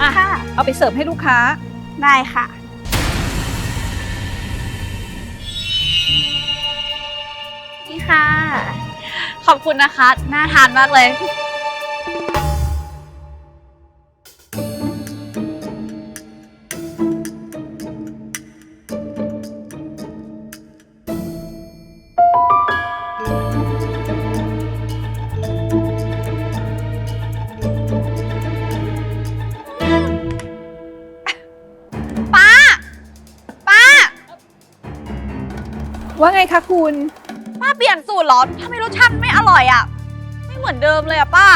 ป้าสายอะ ค่ะ เอาไปเสิร์ฟให้ลูกค้า ได้ค่ะ นี่ค่ะ ขอบคุณนะคะ น่าทานมากเลย คะคุณ ป้าเปลี่ยนสูตรเหรอทำไมรสชาติไม่อร่อยอะ่ะไม่เหมือนเดิมเลยอะป้า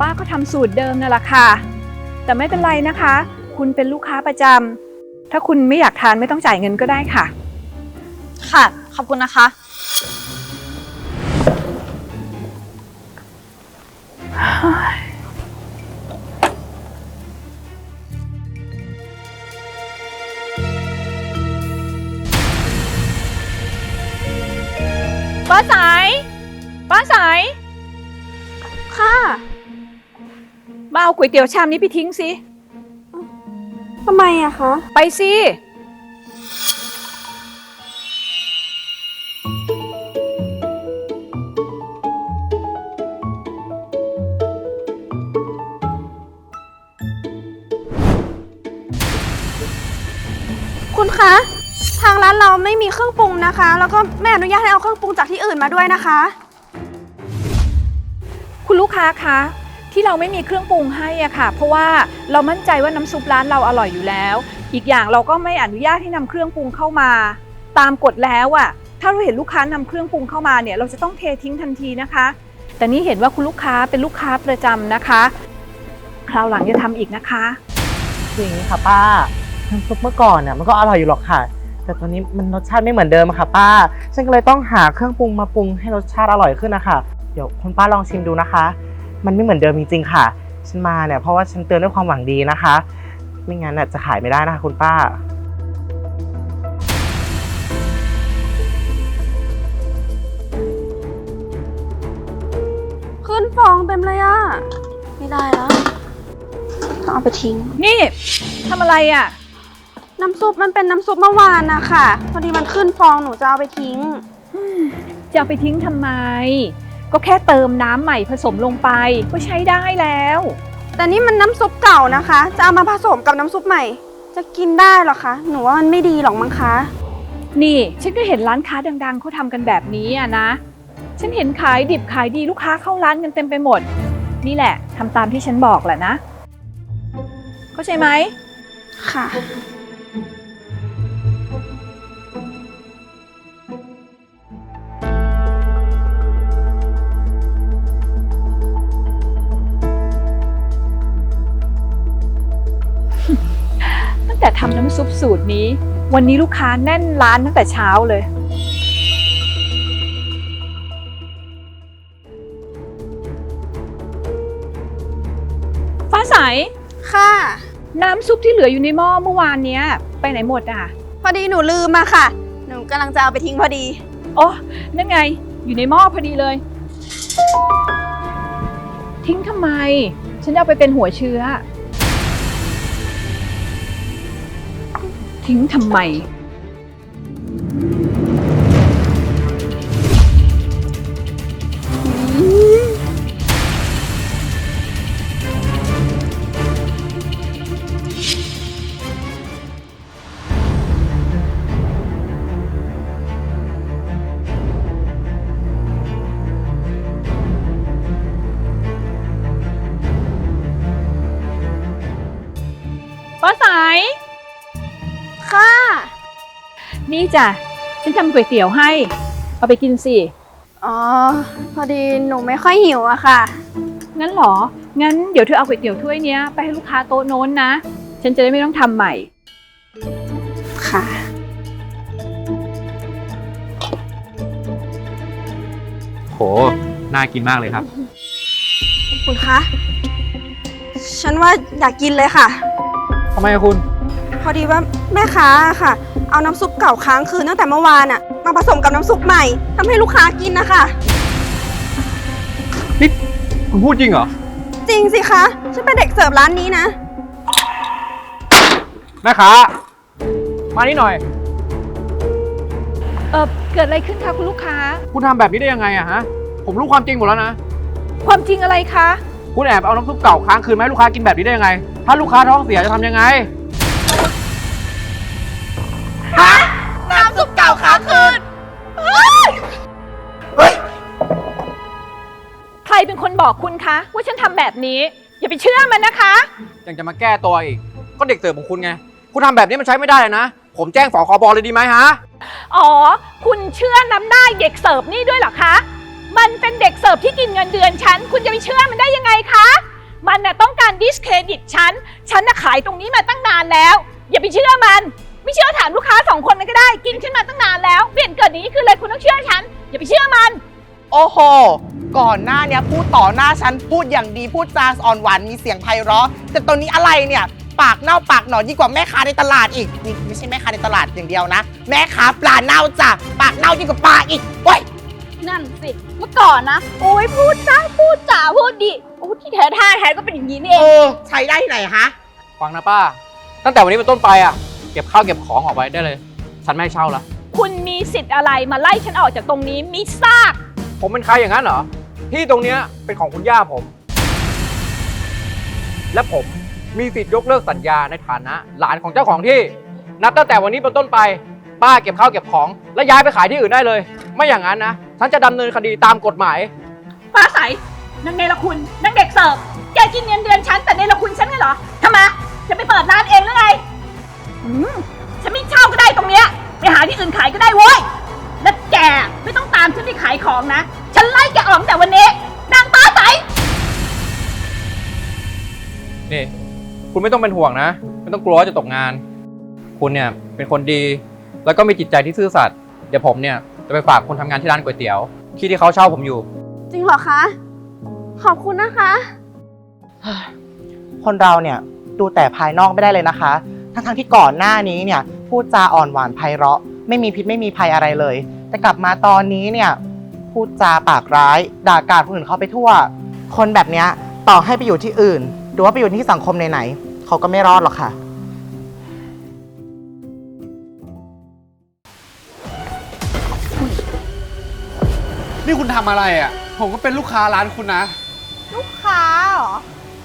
ป้าก็ทำสูตรเดิมนั่นแหละค่ะ แต่ไม่เป็นไรนะคะ คุณเป็นลูกค้าประจำถ้าคุณไม่อยากทานไม่ต้องจ่ายเงินก็ได้ค่ะ ค่ะ ขอบคุณนะคะ ป้าสาย ป้าสาย ค่ะมาเอาก๋วยเตี๋ยวชามนี้ไปทิ้งสิ ทำไมอะคะ ไปสิ คุณคะ ทางร้านเราไม่มีเครื่องปรุงนะคะ แล้วก็ไม่อนุญาตให้เอาเครื่องปรุงจากที่อื่นมาด้วยนะคะ คุณลูกค้าคะ ที่เราไม่มีเครื่องปรุงให้อะค่ะ เพราะว่าเรามั่นใจว่าน้ำซุปร้านเราอร่อยอยู่แล้ว อีกอย่างเราก็ไม่อนุญาตให้นำเครื่องปรุงเข้ามา ตามกฎแล้วอะถ้าเราเห็นลูกค้านำเครื่องปรุงเข้ามาเนี่ยเราจะต้องเททิ้งทันทีนะคะ แต่นี่เห็นว่าคุณลูกค้าเป็นลูกค้าประจำนะคะ คราวหลังจะทำอีกนะคะ คืออย่างนี้ค่ะป้าน้ำซุปเมื่อก่อนน่ะมันก็อร่อยอยู่หรอกค่ะ แต่ตอนนี้มันรสชาติไม่เหมือนเดิมอะค่ะ ป้า ฉันก็เลยต้องหาเครื่องปรุงมาปรุงให้รสชาติอร่อยขึ้นนะคะ เดี๋ยวคุณป้าลองชิมดูนะคะ มันไม่เหมือนเดิมจริงๆค่ะ ฉันมาเนี่ยเพราะว่าฉันเตือนด้วยความหวังดีนะคะ ไม่งั้นน่ะจะขายไม่ได้นะคะคุณป้า ขึ้นฟองเต็มเลยอะไม่ได้แล้ว ต้องเอาไปทิ้ง นี่ทำอะไรอะ น้ำซุปมันเป็นน้ำซุปเมื่อวานนะคะพอดีมันขึ้นฟองหนูจะเอาไปทิ้ง จะเอาไปทิ้งทำไม ก็แค่เติมน้ำใหม่ผสมลงไป ก็ใช้ได้แล้ว แต่นี่มันน้ำซุปเก่านะคะ จะเอามาผสมกับน้ำซุปใหม่ จะกินได้เหรอคะ หนูว่ามันไม่ดีหรอกมั้งคะ นี่ฉันก็เห็นร้านค้าดังๆเขาทำกันแบบนี้อะนะ ฉันเห็นขายดิบขายดีลูกค้าเข้าร้านกันเต็มไปหมด นี่แหละทำตามที่ฉันบอกแหละนะ เข้าใจไหมค่ะ แต่ทำน้ำซุปสูตรนี้ วันนี้ลูกค้าแน่นร้านตั้งแต่เช้าเลย ฟ้าใส ค่ะ น้ำซุปที่เหลืออยู่ในหม้อเมื่อวานเนี้ย ไปไหนหมดอะ พอดีหนูลืมมาค่ะ หนูกำลังจะเอาไปทิ้งพอดีอ๋อนั่นไง อยู่ในหม้อพอดีเลย ทิ้งทำไม ฉันจะเอาไปเป็นหัวเชื้อ ทิ้งทำไม จ้ะ ฉันทำก๋วยเตี๋ยวให้ เอาไปกินสิ อ๋อ พอดีหนูไม่ค่อยหิวอะค่ะ งั้นเหรอ งั้นเดี๋ยวเธอเอาก๋วยเตี๋ยวถ้วยเนี้ยไปให้ลูกค้าโต๊ะโน้นนะ ฉันจะได้ไม่ต้องทำใหม่ ค่ะ โห น่ากินมากเลยครับ คุณคะ ฉันว่าอยากกินเลยค่ะ ทำไมอะคุณ พอดีว่าแม่ค้าอะค่ะ เอาน้ำซุปเก่าค้างคืนตั้งแต่เมื่อวานอะมาผสมกับน้ำซุปใหม่ทำให้ลูกค้ากินนะคะนี่คุณพูดจริงเหรอ จริงสิคะฉันเป็นเด็กเสิร์ฟร้านนี้นะ แม่ค้า มานี่หน่อย เออเกิดอะไรขึ้นคะคุณลูกค้า คุณทำแบบนี้ได้ยังไงอะฮะ ผมรู้ความจริงหมดแล้วนะ ความจริงอะไรคะ คุณแอบเอาน้ำซุปเก่าค้างคืนมาให้ลูกค้ากินแบบนี้ได้ยังไง ถ้าลูกค้าท้องเสียจะทำยังไง เป็นคนบอกคุณคะ ว่าฉันทำแบบนี้ อย่าไปเชื่อมันนะคะ ยังจะมาแก้ตัวอีก ก็เด็กเสิร์ฟของคุณไง คุณทำแบบนี้มันใช้ไม่ได้เลยนะ ผมแจ้งฝอคอบอเลยดีไหมฮะ อ๋อ คุณเชื่อน้ำได้เด็กเสิร์ฟนี่ด้วยเหรอคะ มันเป็นเด็กเสิร์ฟที่กินเงินเดือนฉัน คุณจะไปเชื่อมันได้ยังไงคะ มันน่ะต้องการดิสเครดิตฉัน ฉันน่ะขายตรงนี้มาตั้งนานแล้ว อย่าไปเชื่อมัน ไม่เชื่อถามลูกค้าสองคนนั้นก็ได้ กินฉันมาตั้งนานแล้ว เปลี่ยนเกิดอย่างนี้คือเลยคุณต้องเชื่อฉัน อย่าไปเชื่อมัน โอ้โห ก่อนหน้าเนี้ยพูดต่อหน้าฉันพูดอย่างดีพูดจาอ่อนหวานมีเสียงไพเราะ แต่ตอนนี้อะไรเนี่ย ปากเน่าปากหนอนยิ่งกว่าแม่ค้าในตลาดอีกนี่ไม่ใช่แม่ค้าในตลาดอย่างเดียวนะ แม่ค้าปลาเน่าจ้ะปากเน่ายิ่งกว่าปลาอีกโอ้ย นั่นสิเมื่อก่อนนะ โอ้ยพูดจ้าพูดจ๋าพูดดีโอ้ที่แท้ท่าแท้ก็เป็นอย่างนี้นี่เอเองอ ใช้ได้ที่ไหนฮะ ฟังนะป้า ตั้งแต่วันนี้เป็นต้นไปอะ เก็บข้าวเก็บของออกไปได้เลย ฉันไม่ให้เช่าละ คุณมีสิทธิ์อะไรมาไล่ฉันออกจากตรงนี้มิซาก ผมเป็นใครอย่างนั้นเหรอ ที่ตรงเนี้ยเป็นของคุณย่าผม และผมมีสิทธิ์ยกเลิกสัญญาในฐานะ หลานของเจ้าของที่ นับตั้งแต่วันนี้เป็นต้นไป ป้าเก็บข้าวเก็บของ และย้ายไปขายที่อื่นได้เลย ไม่อย่างนั้นนะ ฉันจะดำเนินคดีตามกฎหมายฟ้าใสนางเนรคุณนางเด็กเสิร์ฟแกกินเงินเดือนฉันแต่เนรคุณฉันไงเหรอทำไมจะไปเปิดร้านเองหรือไงอืมฉันไม่เช่าก็ได้ตรงเนี้ยไปหาที่อื่นขายก็ได้เว้ย และแกไม่ต้องตามฉันไปขายของนะ ฉันไล่แกออกตั้งแต่วันนี้นางฟ้าใสนี่ คุณไม่ต้องเป็นห่วงนะ ไม่ต้องกลัวว่าจะตกงาน คุณเนี่ยเป็นคนดี แล้วก็มีจิตใจที่ซื่อสัตย์เดี๋ยวผมเนี่ยจะไปฝากคนทำงานที่ร้านก๋วยเตี๋ยว ที่ที่เขาเช่าผมอยู่ จริงเหรอคะ ขอบคุณนะคะ คนเราเนี่ยดูแต่ภายนอกไม่ได้เลยนะคะ ทั้งๆที่ก่อนหน้านี้เนี่ยพูดจาอ่อนหวานไพเราะ ไม่มีพิษไม่มีภัยอะไรเลย แต่กลับมาตอนนี้เนี่ยพูดจาปากร้าย ด่ากราดคนอื่นเขาไปทั่ว คนแบบเนี้ยต่อให้ไปอยู่ที่อื่น หรือว่าไปอยู่ที่สังคมไหนๆเขาก็ไม่รอดหรอกค่ะ นี่คุณทำอะไรอะ ผมก็เป็นลูกค้าร้านคุณนะ ลูกค้าเหรอ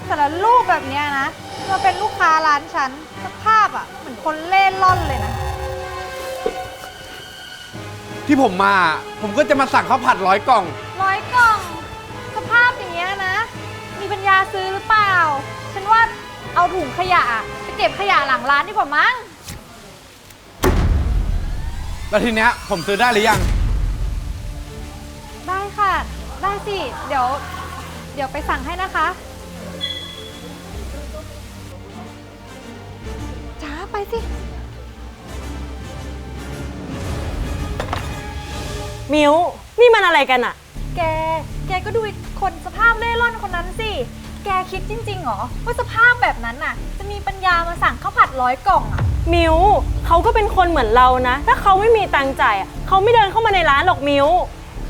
แต่ละรูปแบบเนี้ยนะมาเป็นลูกค้าร้านฉันสภาพอะเหมือนคนเล่ร่อนเลยนะ ที่ผมมา ผมก็จะมาสั่งข้าวผัดร้อยกล่อง ร้อยกล่อง สภาพอย่างเงี้ยนะ มีปัญญาซื้อหรือเปล่า ฉันว่าเอาถุงขยะอะไปเก็บขยะหลังร้านดีกว่ามั้ง แล้วทีเนี้ยผมซื้อได้หรือยัง ได้ค่ะ ได้สิ เดี๋ยว เดี๋ยวไปสั่งให้นะคะจ้าไปสิ มิวนี่มันอะไรกันอะแก แกก็ดูไอ้คนสภาพเล่ร่อนคนนั้นสิ แกคิดจริงๆเหรอว่าสภาพแบบนั้นน่ะ จะมีปัญญามาสั่งข้าวผัดร้อยกล่องอะ มิวเขาก็เป็นคนเหมือนเรานะ ถ้าเขาไม่มีตังค์จ่ายอะเขาไม่เดินเข้ามาในร้านหรอกมิว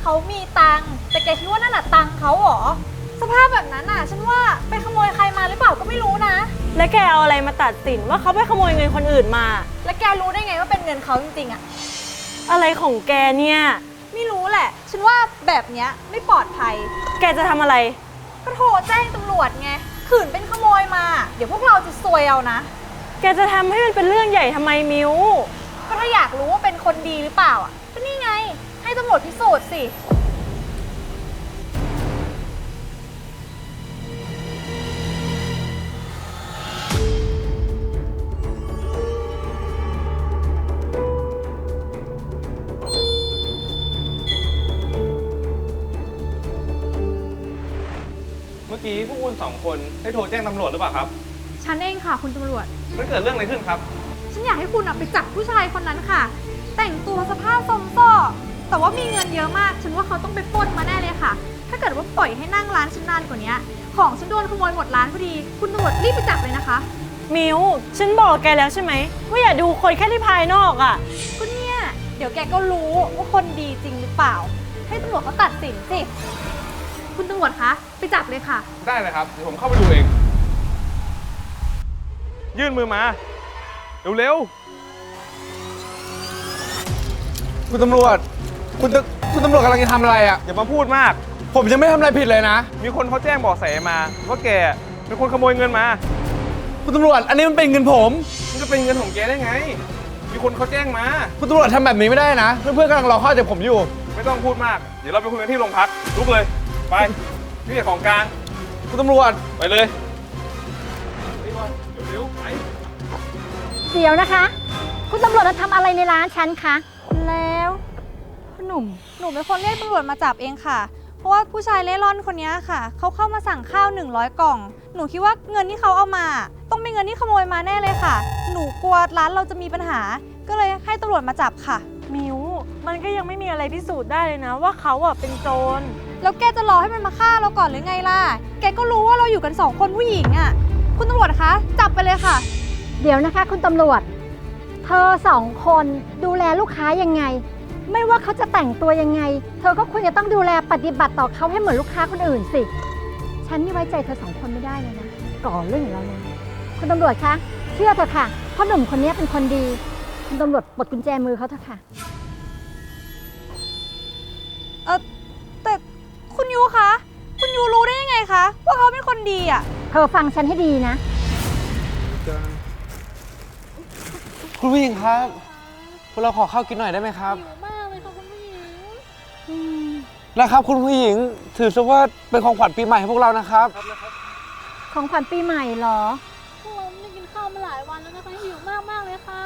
เขามีตังค์แต่แกคิดว่านั่นน่ะตังค์เขาเหรอ สภาพแบบนั้นน่ะ ฉันว่าไปขโมยใครมาหรือเปล่าก็ไม่รู้นะ และแกเอาอะไรมาตัดสินว่าเขาไปขโมยเงินคนอื่นมา แล้วแกรู้ได้ไงว่าเป็นเงินเขาจริงๆอะ อะไรของแกเนี่ย ไม่รู้แหละ ฉันว่าแบบเนี้ยไม่ปลอดภัย แกจะทำอะไร ก็โทรแจ้งตำรวจไง ขืนเป็นขโมยมา เดี๋ยวพวกเราจะซวยเอานะ แกจะทำให้มันเป็นเรื่องใหญ่ทำไมมิว ก็ถ้าอยากรู้ว่าเป็นคนดีหรือเปล่าอะ ก็นี่ไง ให้ตำรวจพิสูจน์สิ สองคนได้โทรแจ้งตำรวจหรือเปล่าครับ ฉันเองค่ะคุณตำรวจ มันเกิดเรื่องอะไรขึ้นครับ ฉันอยากให้คุณอะไปจับผู้ชายคนนั้นค่ะ แต่งตัวสภาพซอมซ่อแต่ว่ามีเงินเยอะมาก ฉันว่าเขาต้องไปปล้นมาแน่เลยค่ะ ถ้าเกิดว่าปล่อยให้นั่งร้านฉันนานกว่านี้ของฉันโดนขโมยหมดร้านพอดี คุณตำรวจรีบไปจับเลยนะคะ มิวฉันบอกแกแล้วใช่ไหมว่าอย่าดูคนแค่ที่ภายนอกอะก็เนี่ย เดี๋ยวแกก็รู้ว่าคนดีจริงหรือเปล่า ให้ตำรวจเขาตัดสินสิ คุณตำรวจคะ ไปจับเลยค่ะ ได้เลยครับ เดี๋ยวผมเข้าไปดูเอง ยื่นมือมา เร็วคุณตำรวจ คุณตคุณตำรวจกำลังจะทำอะไรอะ ๆ อย่ามาพูดมาก ผมยังไม่ทำอะไรผิดเลยนะ มีคนเขาแจ้งเบอกแสมา ว่าแกเป็นคนขโมยเงินมา คุณตำรวจ อันนี้มันเป็นเงินผม มันจะเป็นเงินของแกได้ไง มีคนเขาแจ้งมา คุณตำรวจทำแบบนี้ไม่ได้นะ เพื่อนๆกำลังรอข้อจากผมอยู่ ไม่ต้องพูดมาก เดี๋ยวเราไปคุยกันที่โรงพัก ลุกเลย ไป นี่ของกลาง คุณตำรวจ ไปเลยไปก่อนเร็วๆไปเดี๋ยวนะคะ คุณตำรวจจะทำอะไรในร้านฉันคะ แล้วพ่อหนุ่ม หนูเป็นคนเรียกตำรวจมาจับเองค่ะ เพราะว่าผู้ชายเล่ร่อนคนนี้ค่ะ เขาเข้ามาสั่งข้าว 100 กล่อง หนูคิดว่าเงินที่เขาเอามา ต้องเป็นเงินที่ขโมยมาแน่เลยค่ะ หนูกลัวร้านเราจะมีปัญหา ก็เลยให้ตำรวจมาจับค่ะ มิวมันก็ยังไม่มีอะไรพิสูจน์ได้เลยนะ ว่าเขาอะเป็นโจร แล้วแกจะรอให้มันมาฆ่าเราก่อนหรือไงล่ะ แกก็รู้ว่าเราอยู่กันสองคนผู้หญิงอะ่ะ คุณตำรวจคะ จับไปเลยค่ะ เดี๋ยวนะคะ คุณตำรวจ เธอสองคนดูแลลูกค้ายังไง ไม่ว่าเขาจะแต่งตัวยังไง เธอก็ควรจะต้องดูแลปฏิบัติต่อเขาให้เหมือนลูกค้าคนอื่นสิ ฉันนี่ไว้ใจเธอสองคนไม่ได้เลยนะ ก่อเรื่องอย่างเราเลยคุณตำรวจคะ เชื่อเถอะค่ะเพ่อหนุ่มคนนี้เป็นคนดี คุณตำรวจปลดกุญแจมือเขาเถอะค่ะ เขาเป็นคนดีอะ เธอฟังฉันให้ดีนะ คุณผู้หญิงครับ พวกเราขอข้าวกินหน่อยได้ไหมครับมากเลยค่ะคุณผู้หญิงนะครับ คุณผู้หญิงถือซะว่าเป็นของขวัญปีใหม่ให้พวกเรานะครับ ของขวัญปีใหม่เหรอ พวกเราไม่ได้กินข้าวมาหลายวันแล้วนะคะหิวมากมากเลยค่ะ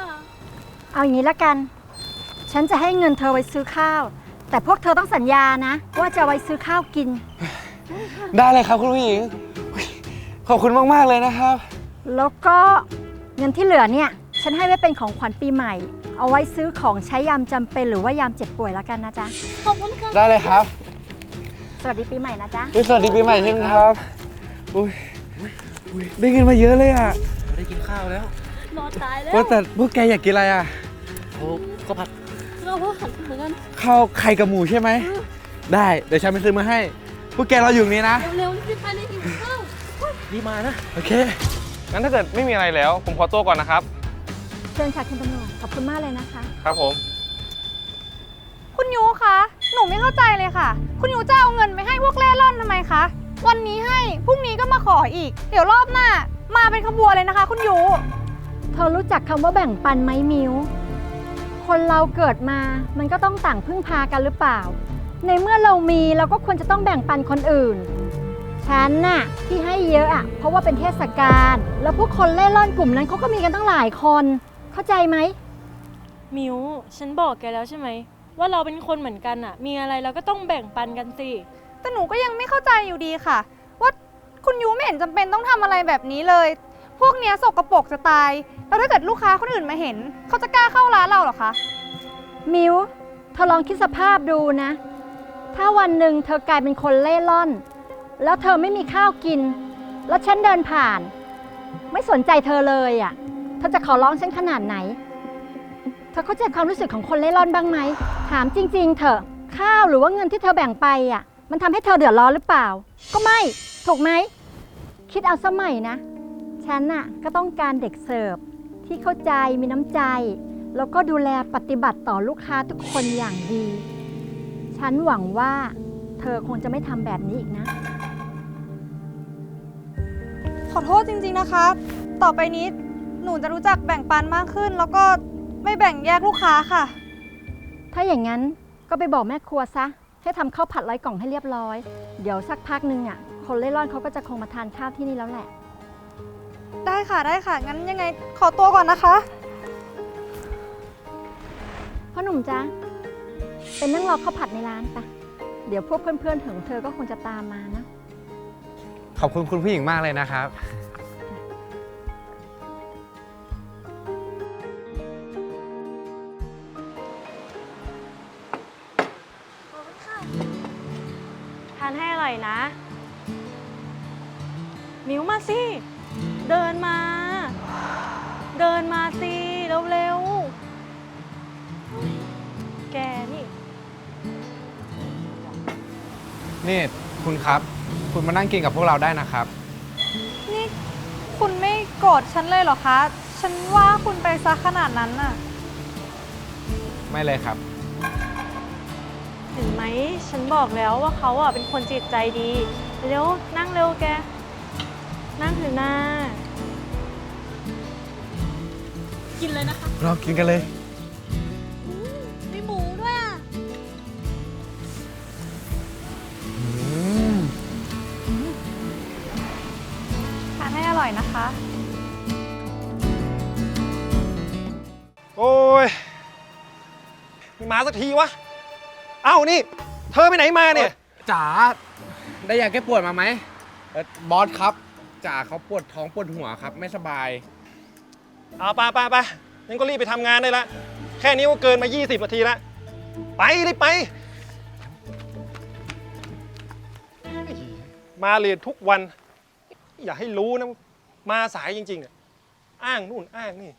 เอาอย่างนี้ละกัน ฉันจะให้เงินเธอไว้ซื้อข้าว แต่พวกเธอต้องสัญญานะ ว่าจะไว้ซื้อข้าวกิน ได้เลยครับคุณผู้หญิงอุ๊ยขอบคุณมาก ๆ เลยนะครับ แล้วก็เงินที่เหลือเนี่ย ฉันให้ไว้เป็นของขวัญปีใหม่ เอาไว้ซื้อของใช้ยามจำเป็นหรือว่ายามเจ็บป่วยแล้วกันนะจ๊ะ ขอบคุณค่ะ ได้เลยครับสวัสดีปีใหม่นะจ๊ะ อุ๊ยสวัสดีปีใหม่เช่นครับอุ้ยอุ๊ยได้เงินมาเยอะเลยอะได้กินข้าวแล้วรอตายแล้วว่าแต่พวกแกอยากกินอะไรอะโอ้ก็ผัดเราก็ขันเหมือนกันข้าวไข่กับหมูใช่ไหม ได้ เดี๋ยวฉันไปซื้อมาให้ พวกแกรออยู่ตรงนี้นะ เร็วๆรีบไปเลยหิวข้าวรีบมานะ โอเค งั้นถ้าเกิดไม่มีอะไรแล้ว ผมขอตัวก่อนนะครับ เชิญค่ะคุณตำรวจขอบคุณมากเลยนะคะ ครับผม คุณยูคะ หนูไม่เข้าใจเลยค่ะ คุณยูจะเอาเงินไปให้พวกเล่ร่อนทำไมคะ วันนี้ให้ พรุ่งนี้ก็มาขออีก เดี๋ยวรอบหน้า มาเป็นขบวนเลยนะคะ คุณยู เธอรู้จักคำว่าแบ่งปันไหมมิว คนเราเกิดมา มันก็ต้องต่างพึ่งพากันหรือเปล่า ในเมื่อเรามีเราก็ควรจะต้องแบ่งปันคนอื่น ฉันน่ะที่ให้เยอะอะเพราะว่าเป็นเทศกาลแล้วพวกคนเล่ร่อนกลุ่มนั้นเขาก็มีกันตั้งหลายคน เข้าใจไหมมิวฉันบอกแกแล้วใช่ไหม ว่าเราเป็นคนเหมือนกันอะมีอะไรเราก็ต้องแบ่งปันกันสิ แต่หนูก็ยังไม่เข้าใจอยู่ดีค่ะ ว่าคุณยูไม่เห็นจำเป็นต้องทำอะไรแบบนี้เลย พวกเนี้ยสกปรกจะตาย แล้วถ้าเกิดลูกค้าคนอื่นมาเห็น เขาจะกล้าเข้าร้านเราเหรอคะ มิวเธอลองคิดสภาพดูนะ ถ้าวันหนึ่งเธอกลายเป็นคนเล่ร่อน แล้วเธอไม่มีข้าวกิน แล้วฉันเดินผ่าน ไม่สนใจเธอเลยอะ เธอจะขอร้องฉันขนาดไหน เธอเข้าใจความรู้สึกของคนเล่ร่อนบ้างไหม ถามจริง ๆ เถอะข้าวหรือว่าเงินที่เธอแบ่งไปอะ มันทำให้เธอเดือดร้อนหรือเปล่า ก็ไม่ ถูกไหม คิดเอาสมัยนะ ฉันน่ะก็ต้องการเด็กเสิร์ฟที่เข้าใจมีน้ำใจ แล้วก็ดูแลปฏิบัติต่อลูกค้าทุกคนอย่างดี ฉันหวังว่า เธอคงจะไม่ทำแบบนี้อีกนะ ขอโทษจริงๆนะคะ ต่อไปนี้หนูจะรู้จักแบ่งปันมากขึ้น แล้วก็ไม่แบ่งแยกลูกค้าค่ะ ถ้าอย่างนั้นก็ไปบอกแม่ครัวซะ ให้ทำข้าวผัดร้อยกล่องให้เรียบร้อย เดี๋ยวสักพักหนึ่งอะ คนเล่ร่อนเขาก็จะคงมาทานข้าวที่นี่แล้วแหละ ได้ค่ะได้ค่ะ งั้นยังไงขอตัวก่อนนะคะ พ่อหนุ่มจ๊ะ เป็นนั่งรอข้าวผัดในร้านปะเดี๋ยวพวกเพื่อนๆของเธอก็คงจะตามมานะ ขอบคุณคุณผู้หญิงมากเลยนะครับ ทานให้อร่อยนะ มิวมาสิ เดินมา เดินมาสิ เร็วๆ แกนี่ นี่คุณครับ คุณมานั่งกินกับพวกเราได้นะครับ นี่คุณไม่โกรธฉันเลยเหรอคะ ฉันว่าคุณไปซะขนาดนั้นน่ะ ไม่เลยครับ เห็นไหม ฉันบอกแล้วว่าเขาอะเป็นคนจิตใจดี เร็วนั่งเร็วแก นั่งเถอะหน้า กินเลยนะคะ เรากินกันเลย อร่อยนะคะ โอ้ยไม่มาสักทีวะ เอ้านี่ เธอไปไหนมาเนี่ย จ๋าได้ยาแก้ปวดมาไหมเอ่อบอสครับจ๋าเขาปวดท้องปวดหัวครับ ไม่สบาย เอาไปไปไปงั้นก็รีบไปทำงานได้ละ แค่นี้ก็เกินมา 20 นาทีละ ไปรีบไป มาเรียนทุกวัน อย่าให้รู้นะ มาสายจริงๆอะอ้างนู่นอ้างนี่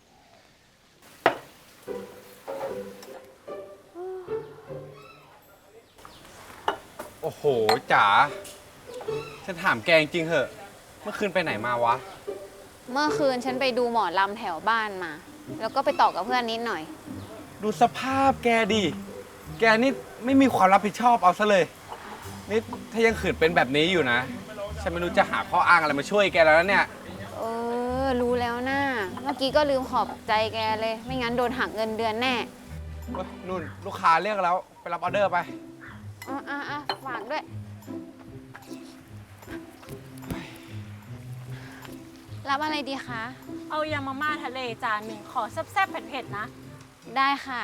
โอ้โหจ๋าฉันถามแกจริงๆเหอะ เมื่อคืนไปไหนมาวะ เมื่อคืนฉันไปดูหมอลำแถวบ้านมา แล้วก็ไปต่อกับเพื่อนนิดหน่อย ดูสภาพแกดิ แกนี่ไม่มีความรับผิดชอบเอาซะเลย นี่ถ้ายังขืนเป็นแบบนี้อยู่นะ ฉันไม่รู้จะหาข้ออ้างอะไรมาช่วยแกแล้วนะเนี่ย เออ รู้แล้วนะเมื่อกี้ก็ลืมขอบใจแกเลย ไม่งั้นโดนหักเงินเดือนแน่เฮ้ยนุ่นลูกค้าเรียกแล้ว ไปรับออเดอร์ไป อะอะอะฝากด้วย รับอะไรดีคะ เอายำมาม่าทะเลจานหนึ่งขอแซ่บๆเผ็ดๆนะ ได้ค่ะ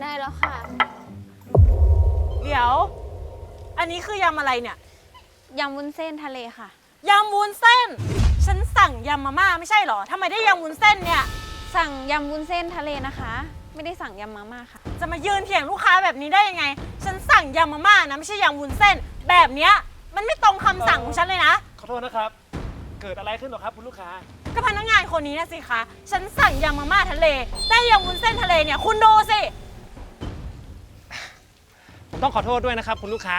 ได้แล้วค่ะเดี๋ยว อันนี้คือยำอะไรเนี่ยยำวุ้นเส้นทะเลค่ะ ยำวุ้นเส้น ฉันสั่งยำมาม่าไม่ใช่เหรอทำไมได้ยำวุ้นเส้นเนี่ย สั่งยำวุ้นเส้นทะเลนะคะ ไม่ได้สั่งยำมาม่าค่ะ จะมายืนเถียงลูกค้าแบบนี้ได้ยังไง ฉันสั่งยำมาม่านะไม่ใช่ยำวุ้นเส้น แบบเนี้ยมันไม่ตรงคำสั่งของฉันเลยนะ ขอโทษนะครับ เกิดอะไรขึ้นหรอครับคุณลูกค้า ก็พนักงานคนนี้นะสิคะ ฉันสั่งยำมาม่าทะเล ได้ยำวุ้นเส้นทะเลเนี่ย คุณดูสิ ผมต้องขอโทษด้วยนะครับ คุณลูกค้า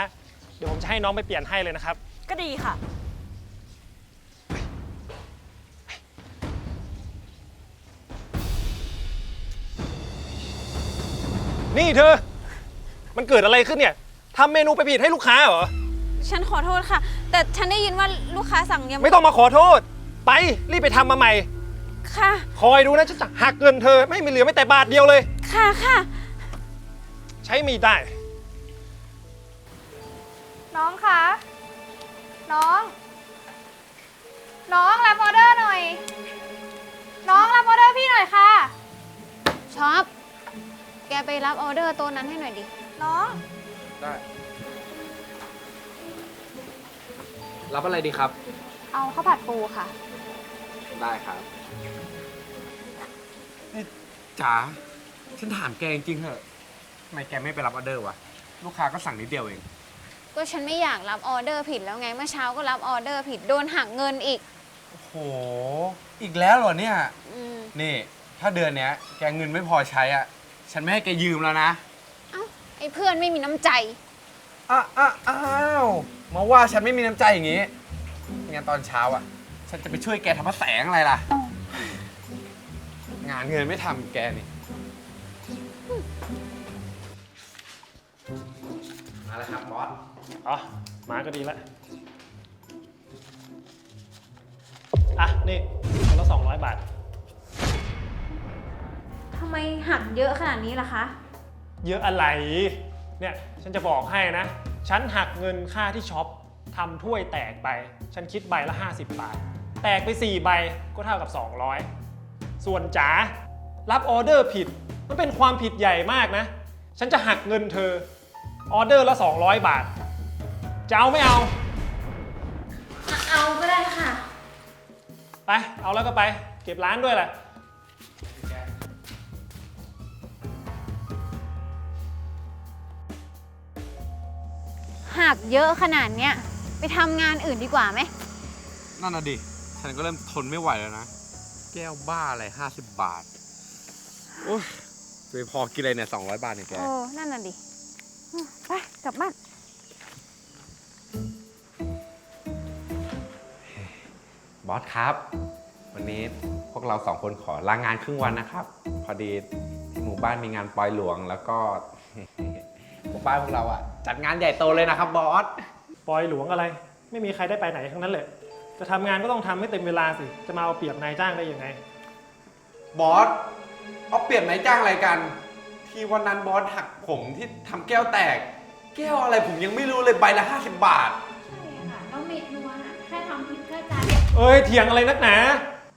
เดี๋ยวผมจะให้น้องไปเปลี่ยนให้เลยนะครับ ก็ดีค่ะ นี่เธอ มันเกิดอะไรขึ้นเนี่ยทำเมนูไปผิดให้ลูกค้าเหรอ ฉันขอโทษค่ะ แต่ฉันได้ยินว่าลูกค้าสั่งยำไม่ต้องมาขอโทษ ไปรีบไปทำมาใหม่ ค่ะ คอยดูนะฉันจะหักเงินเธอ ไม่มีเหลือไม่แต่บาทเดียวเลย ค่ะค่ะ ใช้มีดได้ น้องคะ น้อง น้องรับออเดอร์หน่อย น้องรับออเดอร์พี่หน่อยค่ะ ช็อป แกไปรับออเดอร์โตัวนั้นให้หน่อยดิ น้อง ได้ รับอะไรดีครับ เอาข้าวผัดปูค่ะ ได้ครับจ๋าฉันถามแกจริงๆเหอะทำไมแกไม่ไปรับออเดอร์วะ ลูกค้าก็สั่งนิดเดียวเอง ก็ฉันไม่อยากรับออเดอร์ผิดแล้วไงเมื่อเช้าก็รับออเดอร์ผิดโดนหักเงินอีก โอ้โห อีกแล้วเหรอเนี่ย อืมนี่ ถ้าเดือนเนี้ยแกเงินไม่พอใช้อะ ฉันไม่ให้แกยืมแล้วนะ เอ้าไอ้เพื่อนไม่มีน้ำใจ อ้าอ้าอ้าวมาว่าฉันไม่มีน้ำใจอย่างงี้งั้นตอนเช้าอะ ฉันจะไปช่วยแกทำพระแสงอะไรล่ะ งานเงินไม่ทำแกนี่ มาแล้วครับบอส อ๋อมาก็ดีแล้วอะ นี่คนละสองร้อยบาท ทำไมหักเยอะขนาดนี้ล่ะคะ เยอะอะไร เนี่ย ฉันจะบอกให้นะ ฉันหักเงินค่าที่ช็อปทำถ้วยแตกไป ฉันคิดใบละ 50 บาท แตกไป 4 ใบก็เท่ากับ 200 ส่วนจ๋ารับออเดอร์ผิด มันเป็นความผิดใหญ่มากนะ ฉันจะหักเงินเธอ ออเดอร์ละ 200 บาท จะเอาไม่เอา เอาก็ได้ค่ะ ไป เอาแล้วก็ไป เก็บร้านด้วยแหละหักเยอะขนาดเนี้ยไปทำงานอื่นดีกว่าไหม นั่นน่ะดิ ฉันก็เริ่มทนไม่ไหวแล้วนะ แก้วบ้าอะไร 50 บาท โอ้ยไปพอกินอะไรเนี่ยสองร้อยบาทเนี่ยแก โอ้ นั่นน่ะดิอืมไป กลับบ้าน บอสครับ วันนี้พวกเราสองคนขอลางงานครึ่งวันนะครับ พอดีที่หมู่บ้านมีงานปลอยหลวง แล้วก็ หมู่บ้านพวกเราอะ จัดงานใหญ่โตเลยนะครับบอสปล่อยหลวงอะไร ไม่มีใครได้ไปไหนทั้งนั้นเลยจะทำงานก็ต้องทำให้เต็มเวลาสิ จะมาเอาเปรียบนายจ้างได้ยังไง บอสเอาเปรียบนายจ้างอะไรกัน ที่วันนั้นบอสหักผมที่ทำแก้วแตก แก้วอะไรผมยังไม่รู้เลยใบละ50 บาท เอ้ยเถียงอะไรนักหนา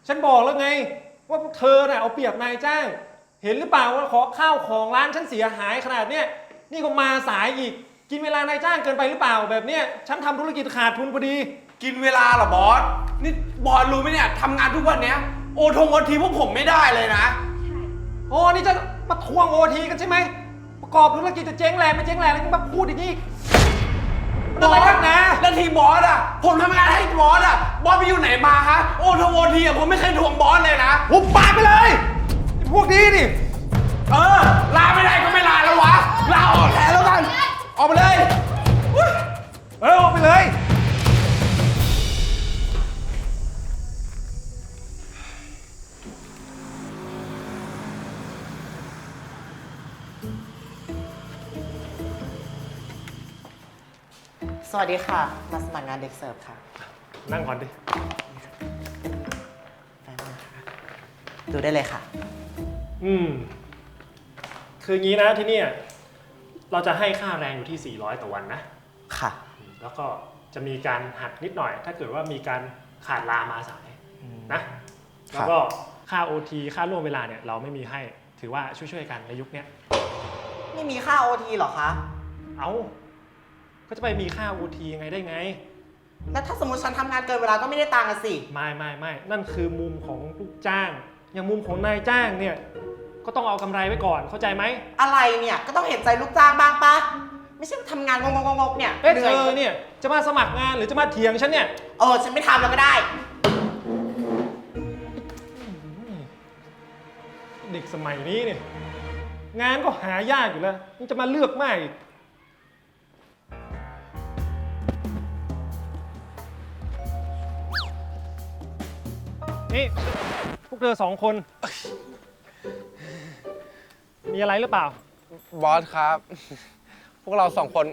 ฉันบอกแล้วไง ว่าพวกเธอน่ะเอาเปรียบนายจ้าง เห็นหรือเปล่าว่าขอข้าวของร้านฉันเสียหายขนาดเนี้ยนี่ก็มาสายอีก กินเวลานายจ้างเกินไปหรือเปล่าแบบเนี้ยฉันทำธุรกิจขาดทุนพอดี กินเวลาเหรอบอส นี่บอสรู้ไหมเนี่ยทำงานทุกวันเนี้ยโอทงโอทีพวกผมไม่ได้เลยนะ โอ้นี่จะมาทวงโอทีกันใช่ไหมประกอบธุรกิจจะเจ๊งแรงไม่เจ๊งแรงแล้วยังมาพูดอย่า งนี้อีกมันอะไรนักหนาแล้วทีบอสอะ ผมทำงานให้บอสอะ บอสไปอยู่ไหนมาฮะ โอทงโอทีอะผมไม่เคยทวงบอสเลยนะหุบปากไปเลยไอ้พวกนี้นี่ เออ ลาไม่ได้ก็ไม่ลาแล้ววะ ลาออกแทนแล้วกัน ออกไปเลยเออออกไปเลย สวัสดีค่ะ มาสมัครงานเด็กเสิร์ฟค่ะนั่งก่อนดิ แป๊บนึงค่ะดูได้เลยค่ะ อืม คืองี้นะที่เนี่ยเราจะให้ค่าแรงอยู่ที่ 400 ต่อวันนะค่ะแล้วก็จะมีการหักนิดหน่อย ถ้าเกิดว่ามีการขาดลามาสายนะ แล้วก็ค่า OT ค่าล่วงเวลาเนี่ยเราไม่มีให้ ถือว่าช่วยๆกันในยุคเนี้ย ไม่มีค่าโอทีหรอคะ เอา ก็จะไปมีค่า OT ยังไงได้ไง แล้วถ้าสมมติฉันทำงานเกินเวลาก็ไม่ได้ตังค์อะสิ ไม่ไม่ไม่นั่นคือมุมของลูกจ้าง อย่างมุมของนายจ้างเนี่ย ก็ต้องเอากำไรไว้ก่อน เข้าใจไหมอะไรเนี่ยก็ต้องเห็นใจลูกจ้างบ้างปะไม่ใช่ทำงานงงๆๆๆเนี่ยเอ๊ะหเธนื่ยอเนี่ย จะมาสมัครงานหรือจะมาเถียงฉันเนี่ย เออฉันไม่ทำแล้วก็ได้ เด็กสมัยนี้เนี่ยงานก็หายากอยู่แล้วยังจะมาเลือกมากอีก นี่ พวกเธอสองคน มีอะไรหรือเปล่า บอสครับ พวกเราสองคน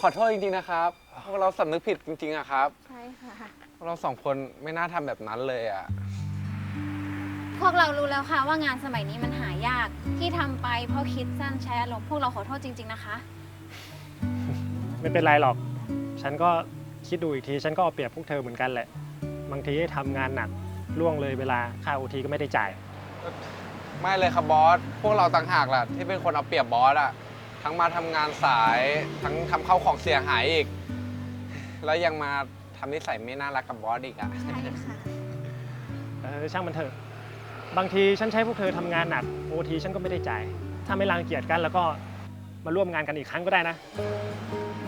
ขอโทษจริงๆนะครับ พวกเราสำนึกผิดจริงๆอะครับ ใช่ค่ะ พวกเราสองคนไม่น่าทำแบบนั้นเลยอะพวกเรารู้แล้วค่ะว่างานสมัยนี้มันหายากที่ทำไปเพราะคิดสั้นใช้อารมณ์พวกเราขอโทษจริง ๆ นะคะ ไม่เป็นไรหรอก ฉันก็คิดดูอีกที ฉันก็เอาเปรียบพวกเธอเหมือนกันแหละ บางทีทำงานหนักล่วงเลยเวลาค่าโอทีก็ไม่ได้จ่าย ไม่เลยครับบอส พวกเราต่างหากแหละที่เป็นคนเอาเปรียบบอสอะทั้งมาทำงานสาย ทั้งทำเข้าของเสียหายอีก แล้วยังมาทำนิสัยไม่น่ารักกับบอสอีกอะใช่ค่ะเออช่างมันเถอะ บางทีฉันใช้พวกเธอทำงานหนักโอทีฉันก็ไม่ได้จ่าย ถ้าไม่รังเกียจกันแล้วก็มาร่วมงานกันอีกครั้งก็ได้นะ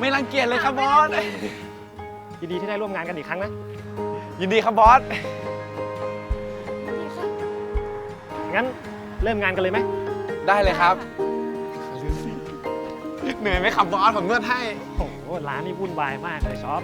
ไม่รังเกียจเลยครับบอสยินดีที่ได้ร่วมงานกันอีกครั้งนะ ยินดีครับบอส งั้นเริ่มงานกันเลยไหม ได้เลยครับ เหนื่อยไหมครับบอสผมนวดให้ โอ้โหร้านนี้วุ่นวายมากเลยช็อป